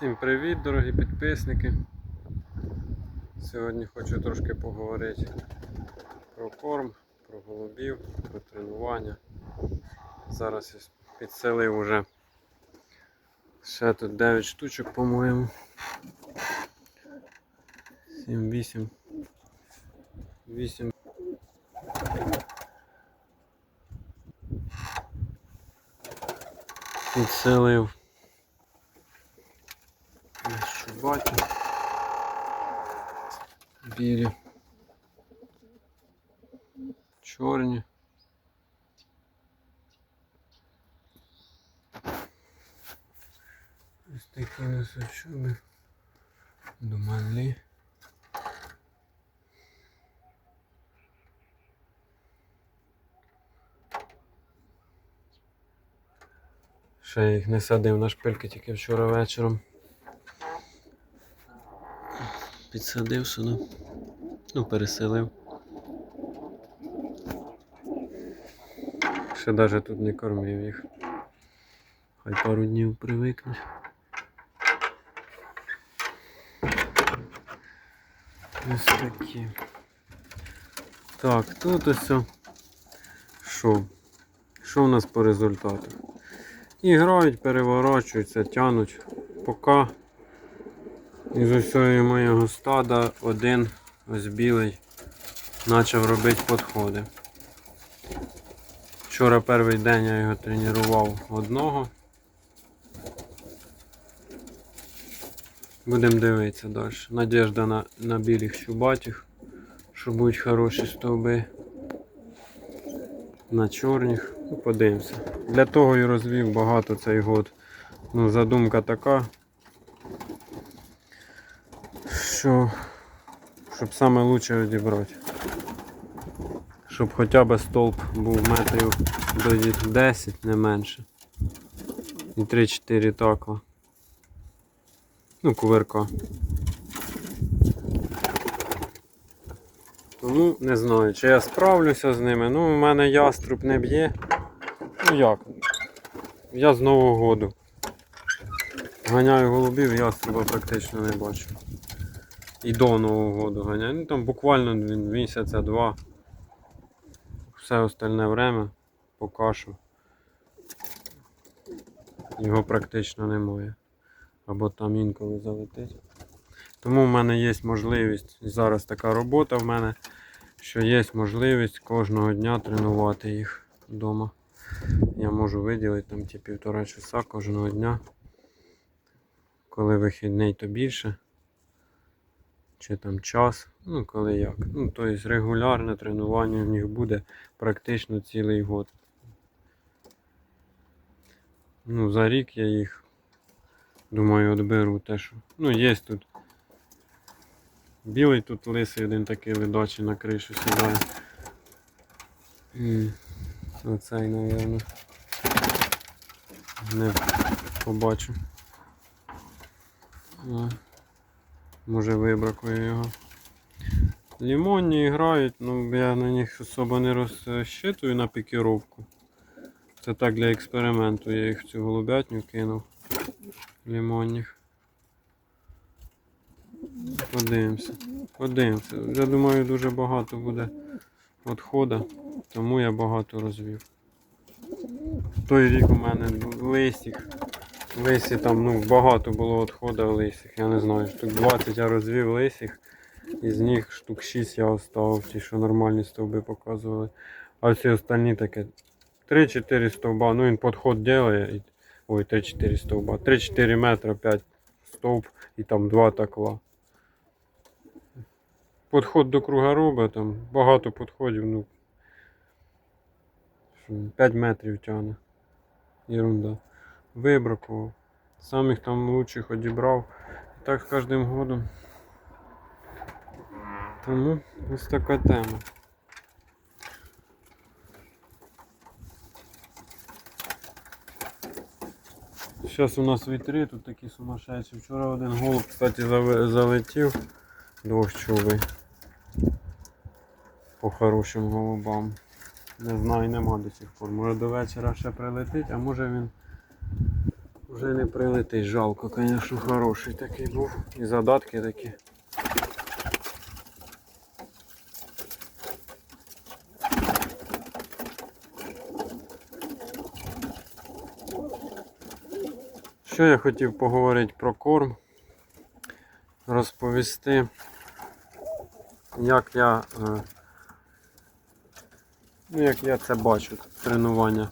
Всім привіт, дорогі підписники. Сьогодні хочу трошки поговорити про корм, про голубів, про тренування. Зараз я підселив уже ще тут 9 штучок, по-моєму. 7, 8. 8. Підселив. Чубаті. Білі. Чорні. Ось такі носочуби. Думалі. Ще я їх не садив на шпильки тільки вчора вечором. Підсадив сюди. Ну, переселив. Ще навіть тут не кормив їх. Хай пару днів привикнуть. Ось такі. Так, тут ось. Що? Що в нас по результату? І грають, переворачуються, тянуть. Поки із усього моєго стада один ось білий почав робити підходи. Вчора перший день я його тренував одного. Будемо дивитися далі. Надіжда на, на білих щубатих, що будуть хороші стовби. На чорних. Ну, подивимося. Для того і розвів багато цей год. Ну, задумка така, що щоб саме лучше одібрати. Щоб хоча б стовп був метрів до 10, не менше. І 3-4 такла. Ну, кувирка. Тому не знаю, чи я справлюся з ними. Ну, у мене яструб не б'є. Ну як? Я з Нового году. Ганяю голубів, яструба практично не бачу. І до Нового году ганяю. Ну там буквально місяця два. Все остальне время поки що. Його практично немає. Або там інколи залетить. Тому в мене є можливість, і зараз така робота в мене, що є можливість кожного дня тренувати їх вдома. Я можу виділити там ті півтора часа кожного дня. Коли вихідний, то більше. Чи там час, ну коли як. Ну, тобто регулярне тренування в них буде практично цілий год. Ну, за рік я їх думаю відберу те, що. Ну, є тут. Білий тут лисий один такий ледачий на кришу сідає. Оцей, мабуть. Не побачу. Може вибракую його. Лімонні грають, ну я на них особо не розщитую на пікіровку. Це так для експерименту. Я їх в цю голубятню кинув. Лімонних. Подивимося. Подивимося. Я думаю, дуже багато буде відходу, тому я багато розвів. Той рік у мене лисик. Лисі там ну, багато було відходу лисих. Я не знаю, штук 20 я розвів лисих. Із них штук 6 я оставив, ті, що нормальні стовби показували. А всі остальні таке 3-4 стовба. Ну він підход робить. Ой, 3-4 стовба. 3-4 метра 5 стовп і там 2 такла. Подход до кругороба, там багато підходів, ну. 5 метрів тягне. Ерунда. Вибракував. Самих там лучших одібрав. І так з кожним годом. Тому ось така тема. Зараз у нас вітри, тут такі сумасшедші. Вчора один голуб, кстати, залетів двохчовий. По хорошим голубам. Не знаю, нема до сих пор. Може до вечора ще прилетить, а може він Вже не прилетить, жалко, звісно, хороший такий був. І задатки такі. Що я хотів поговорити про корм, розповісти, як я, е, ну, як я це бачу, тренування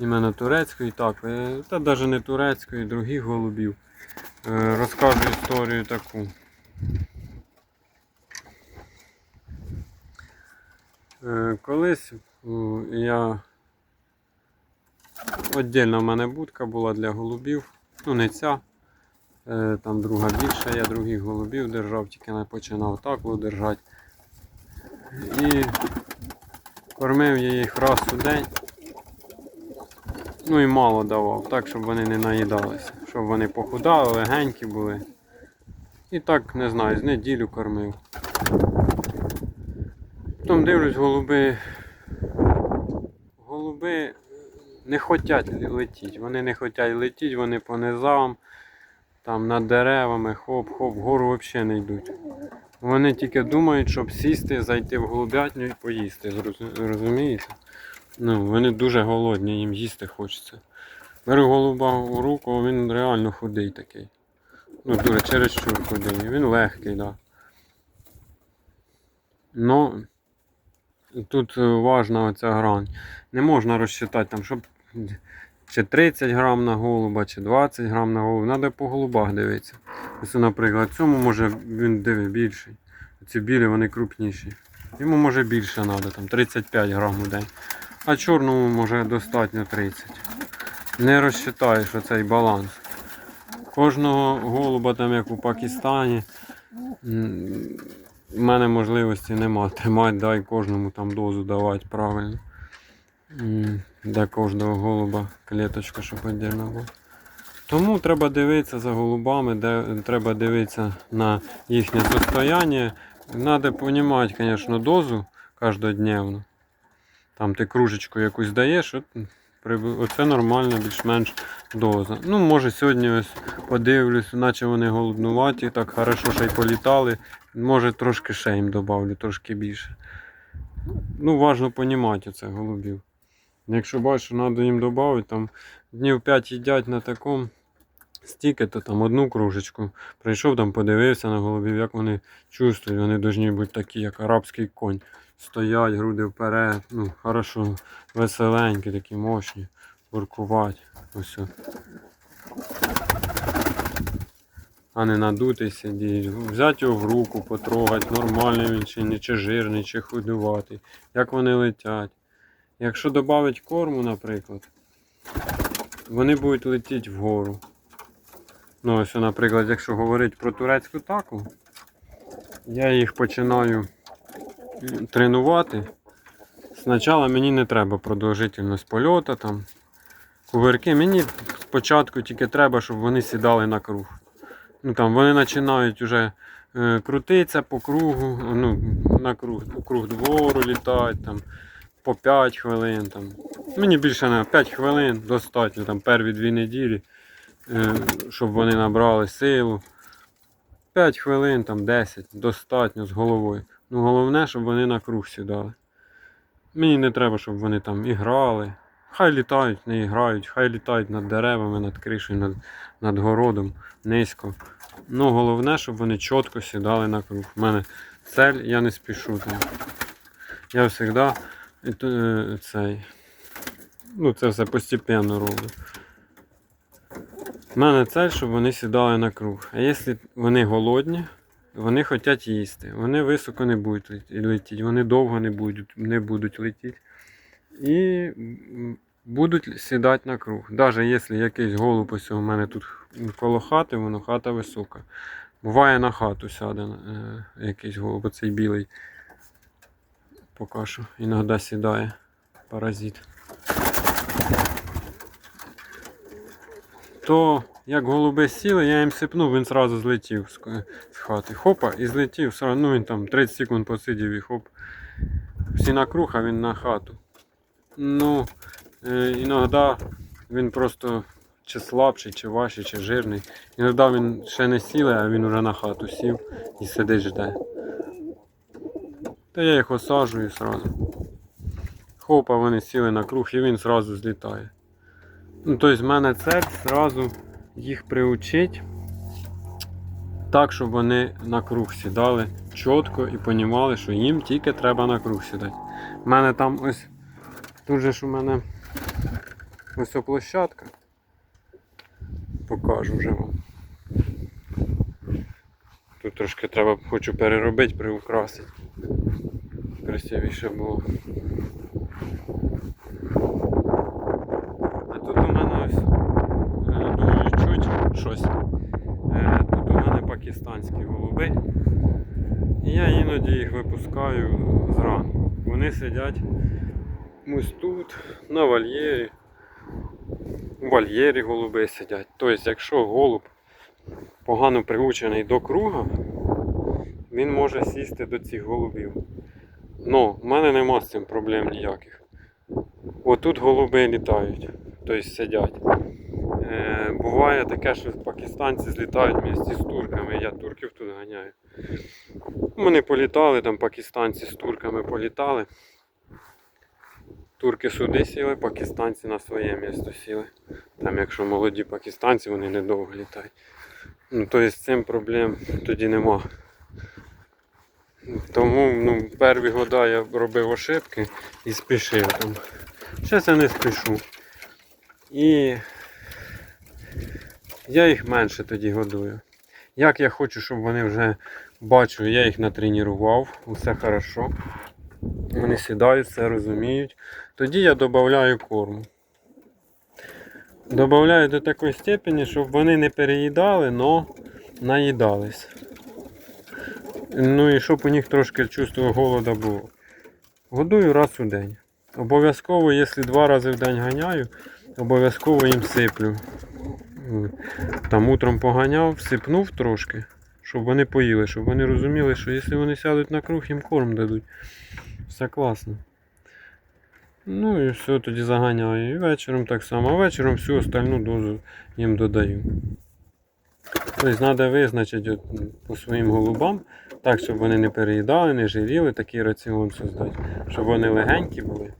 іменно турецької, так, е, та навіть не турецької, других голубів. Е, Розкажу історію таку. Е, Колись я Отдільно в мене будка була для голубів. Ну не ця. Там друга більша, я других голубів держав, тільки не починав таклу держати. І кормив я їх раз у день. Ну і мало давав, так, щоб вони не наїдалися. Щоб вони похудали, легенькі були. І так, не знаю, з неділю кормив. Потім дивлюсь, голуби. Голуби не хочуть летіти. Вони не хочуть летіти, вони по низам, там над деревами, хоп-хоп, вгору взагалі не йдуть. Вони тільки думають, щоб сісти, зайти в голубятню і поїсти. Розумієте? Ну, вони дуже голодні, їм їсти хочеться. Беру голуба у руку, він реально худий такий. Ну, дуже чересчур худий. Він легкий, так. Да. Ну, тут е, важна оця грань. Не можна розчитати там, щоб чи 30 грам на голуба, чи 20 грам на голуба. Треба по голубах дивитися. Ось, наприклад, цьому може він диви більший. Ці білі вони крупніші. Йому може більше треба, там 35 грам у день. А чорному може достатньо 30. Не розчитаєш оцей баланс. Кожного голуба, там як у Пакистані, в мене можливості нема тримати, дай кожному там дозу давати правильно. Для кожного голуба клеточка, щоб віддільно була. Тому треба дивитися за голубами, де, треба дивитися на їхнє состояние. Треба розуміти, звісно, дозу кожнодневно. Там ти кружечку якусь даєш, от, оце нормальна більш-менш доза. Ну, може сьогодні ось подивлюсь, наче вони голоднуваті, так хорошо ще й політали. Може трошки ще їм додавлю, трошки більше. Ну, важно розуміти оце голубів. Якщо що треба їм додати, там днів 5 їдять на такому стільки, то там одну кружечку. Прийшов там, подивився на голубів, як вони чувствують. Вони повинні бути такі, як арабський конь. Стоять, груди вперед, ну, хорошо, веселенькі, такі мощні, буркувати. Ось. А не надутий сидіть. Взяти його в руку, потрогати, нормальний він чи не, чи жирний, чи худуватий, як вони летять. Якщо додати корму, наприклад, вони будуть летіти вгору. Ну, ось, наприклад, якщо говорити про турецьку таку, я їх починаю тренувати. Спочатку мені не треба продовжительність польоту, там, кувирки. Мені спочатку тільки треба, щоб вони сідали на круг. Ну, там, вони починають вже е, крутитися по кругу, ну, на круг, по круг двору літають, там, по 5 хвилин. Там. Мені більше не 5 хвилин достатньо, там, перві 2 неділі, щоб вони набрали силу. 5 хвилин, там, 10, достатньо з головою. Ну, головне, щоб вони на круг сідали. Мені не треба, щоб вони там і грали. Хай літають, не грають, хай літають над деревами, над кришею, над, над городом, низько. Ну, головне, щоб вони чітко сідали на круг. У мене цель, я не спішу там. Я завжди е, цей. Ну, це все постепенно роблю. У мене цель, щоб вони сідали на круг. А якщо вони голодні, вони хочуть їсти. Вони високо не будуть летіти, вони довго не будуть, не будуть летіти. І будуть сідати на круг. Навіть якщо якийсь голуб ось у мене тут коло хати, воно хата висока. Буває на хату сяде е, якийсь голуб, оцей білий. Поки що іноді сідає паразит. То як голуби сіли, я їм сипнув, він одразу злетів з, хати. Хопа, і злетів, ну він там 30 секунд посидів і хоп. Всі на круг, а він на хату. Ну, е, іноді він просто чи слабший, чи важчий, чи жирний. Іноді він ще не сілий, а він вже на хату сів і сидить жде. Та я їх осаджую сразу. Хопа, вони сіли на круг і він зразу злітає. Ну, тобто в мене цель зразу їх приучить так, щоб вони на круг сідали чітко і понімали, що їм тільки треба на круг сідати. У мене там ось тут же ж у мене ось площадка. Покажу вже вам. Тут трошки треба, хочу переробити, приукрасити. Красивіше було. А тут у мене ось, е, думаю, чуть щось. Е, Тут у мене пакистанські голуби. І я іноді їх випускаю зранку. Вони сидять ось тут, на вольєрі. У вольєрі голуби сидять. Тобто, якщо голуб погано приучений до круга, він може сісти до цих голубів. Ну, в мене нема з цим проблем ніяких. Отут голуби літають, тобто сидять. Е, буває таке, що пакистанці злітають місті з турками, я турків тут ганяю. Вони політали, там пакистанці з турками політали. Турки сюди сіли, пакистанці на своє місто сіли. Там, якщо молоді пакистанці, вони недовго літають. Ну, тобто з цим проблем тоді нема. Тому ну, перші года я робив ошибки і спішив там. Зараз я не спішу. І я їх менше тоді годую. Як я хочу, щоб вони вже бачу, я їх натренував, усе хорошо. Вони сідають, все розуміють. Тоді я додаю корму. Добавляю до такої степені, щоб вони не переїдали, але наїдались. Ну і щоб у них трошки чувство голода було. Годую раз у день. Обов'язково, якщо два рази в день ганяю, обов'язково їм сиплю. Там утром поганяв, всипнув трошки, щоб вони поїли, щоб вони розуміли, що якщо вони сядуть на круг, їм корм дадуть. Все класно. Ну і все, тоді заганяю. І вечором так само. А вечором всю остальну дозу їм додаю. Тобто треба визначити от, по своїм голубам, так, щоб вони не переїдали, не жиріли, такий раціон создати, щоб вони легенькі були.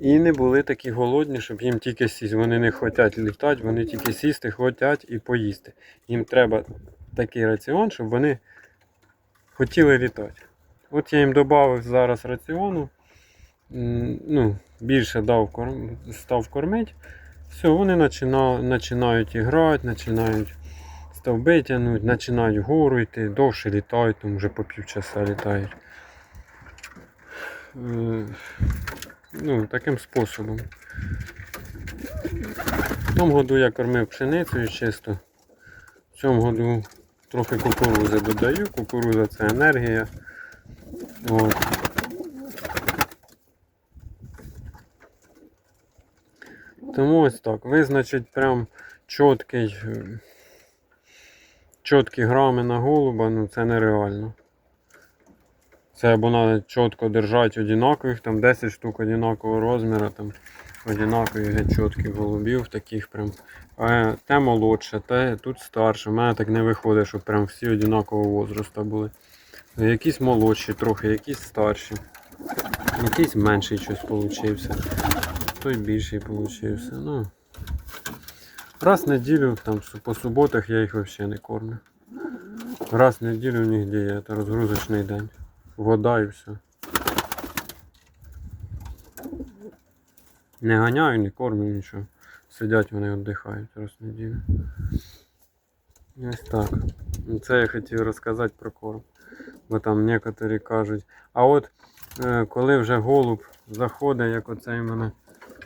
І не були такі голодні, щоб їм тільки сісти. Вони не хочуть літати, вони тільки сісти, хочуть і поїсти. Їм треба такий раціон, щоб вони хотіли літати. От я їм додав зараз раціону. Ну, більше дав корм, став кормити. Все, вони почина- починають грати, починають стовби тягнуть, починають вгору йти, довше літають, там вже по півчаса літають. Ну, таким способом. В тому году я кормив пшеницею чисто. В цьому году трохи кукурузи додаю. Кукуруза це енергія. От. Тому ось так. Визначить прям чіткий, чіткі грами на голуба, ну це нереально. Це або треба чітко держати одинакових, там 10 штук одинакового розміру, там одинакові чітких голубів, таких прям. Те молодше, те тут старше. У мене так не виходить, щоб прям всі одинакового возрасту були. Якісь молодші трохи, якісь старші. Якийсь менший щось получився. Той більший получився. Ну. Раз в неділю, там по суботах я їх взагалі не кормлю. Раз в неділю у них дієта, розгрузочний день. Вода і все. Не ганяю, не кормлю нічого. Сидять вони віддихають раз в неділю. Ось так. Це я хотів розказати про корм. Бо там некоторі кажуть. А от е, коли вже голуб заходить, як оцей мене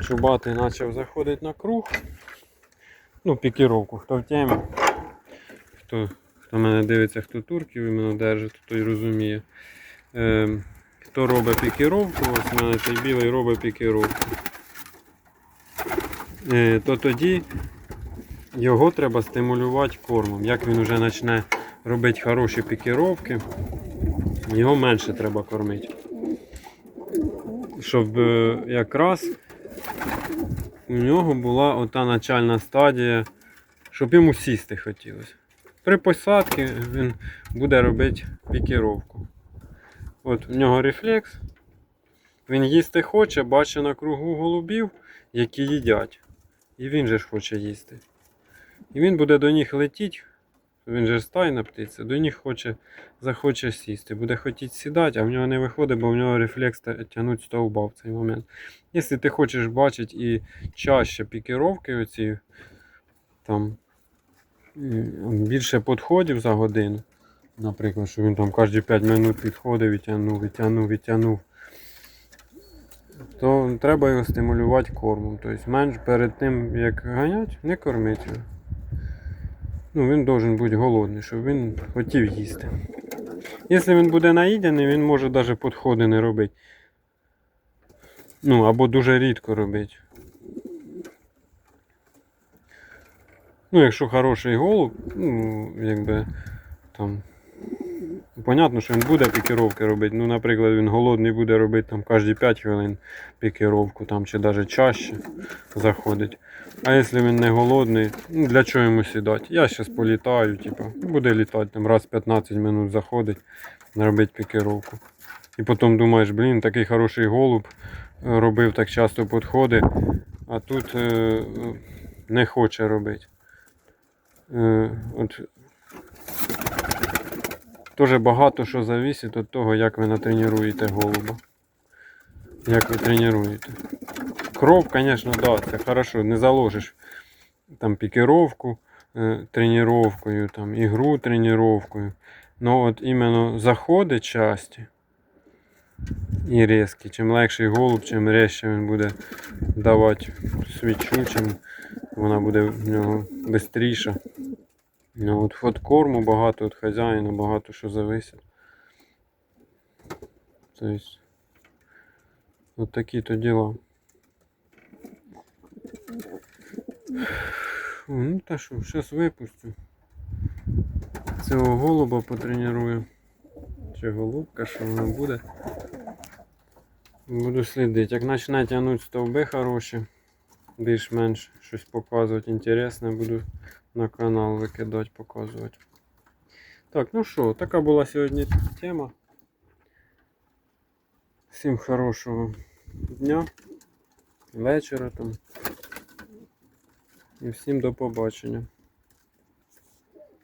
чубатий почав заходити на круг. Ну, пікіровку, хто в темі. Хто, хто мене дивиться, хто турків іменно держить, той розуміє. Е, хто робить пікіровку, ось мене цей білий робить пікіровку. Е, то тоді його треба стимулювати кормом. Як він вже почне робити хороші пікіровки, його менше треба кормити. Щоб е, якраз у нього була ота начальна стадія, щоб йому сісти хотілося. При посадці він буде робити пікіровку. От у нього рефлекс. Він їсти хоче, бачить на кругу голубів, які їдять. І він же ж хоче їсти. І він буде до них летіти, він же стайна птиця, до них хоче, захоче сісти. Буде хотіти сідати, а в нього не виходить, бо в нього рефлекс тягнуть стовба в цей момент. Якщо ти хочеш бачити і чаще пікіровки оці, там більше підходів за годину, наприклад, що він там кожні 5 минут підходив і тягнув, і тягнув, і тягнув, то треба його стимулювати кормом. Тобто менш перед тим, як ганять, не кормити його. Ну, він должен бути голодний, щоб він хотів їсти. Якщо він буде наїдений, він може навіть підходи не робити. Ну, або дуже рідко робити. Ну, якщо хороший голуб, ну, якби там. Понятно, що він буде пікіровки робити. Ну, наприклад, він голодний буде робити там кожні 5 хвилин пікіровку, там, чи навіть чаще заходить. А якщо він не голодний, ну для чого йому сідати? Я зараз політаю, типу, буде літати, там раз в 15 минут заходить, робить пікіровку. І потім думаєш, блін, такий хороший голуб е, робив так часто підходи, а тут е, не хоче робити. Е, от, Дуже багато що зависить від того, як ви натренуєте голуба. Як ви тренуєте. Кров, звісно, да, це хорошо. Не заложиш там пікіровку е, тренуванням, там, ігру тренуванням. Но от іменно заходи часті і різкі. Чим легший голуб, чим резче він буде давати свічу, чим вона буде в нього швидше. Ну, от від корму багато від хазяїна, багато що зависить. Тобто, от такі то діла. Фу, Ну та що, зараз випустю. Цього голуба потренірую. Чи голубка, що воно буде. Буду слідити. Як почне тягнути стовби хороші, більш-менш щось показувати інтересне, буду на канал викидати, показувати. Так, ну що, така була сьогодні тема. Всім хорошого дня, вечора там. І всім до побачення.